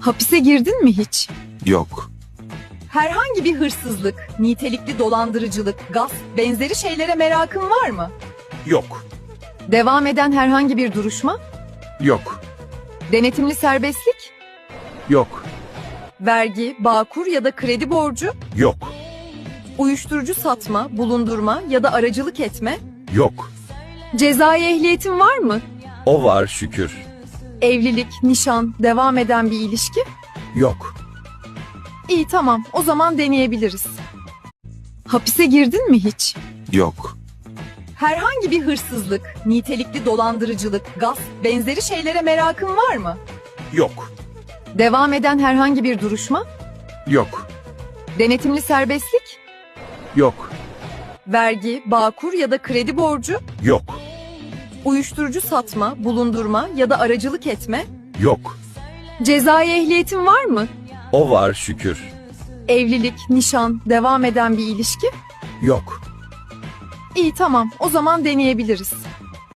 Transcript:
Hapise girdin mi hiç? Yok. Herhangi bir hırsızlık, nitelikli dolandırıcılık, gasp, benzeri şeylere merakın var mı? Yok. Devam eden herhangi bir duruşma? Yok. Denetimli serbestlik? Yok. Vergi, bağkur ya da kredi borcu? Yok. Uyuşturucu satma, bulundurma ya da aracılık etme? Yok. Cezai ehliyetin var mı? O var şükür. Evlilik, nişan, devam eden bir ilişki? Yok. İyi tamam, o zaman deneyebiliriz. Hapise girdin mi hiç? Yok. Herhangi bir hırsızlık, nitelikli dolandırıcılık, gasp, benzeri şeylere merakın var mı? Yok. Devam eden herhangi bir duruşma? Yok. Denetimli serbestlik? Yok. Vergi, bağkur ya da kredi borcu? Yok. Uyuşturucu satma, bulundurma ya da aracılık etme? Yok. Cezai ehliyetin var mı? O var şükür. Evlilik, nişan, devam eden bir ilişki? Yok. İyi tamam, o zaman deneyebiliriz.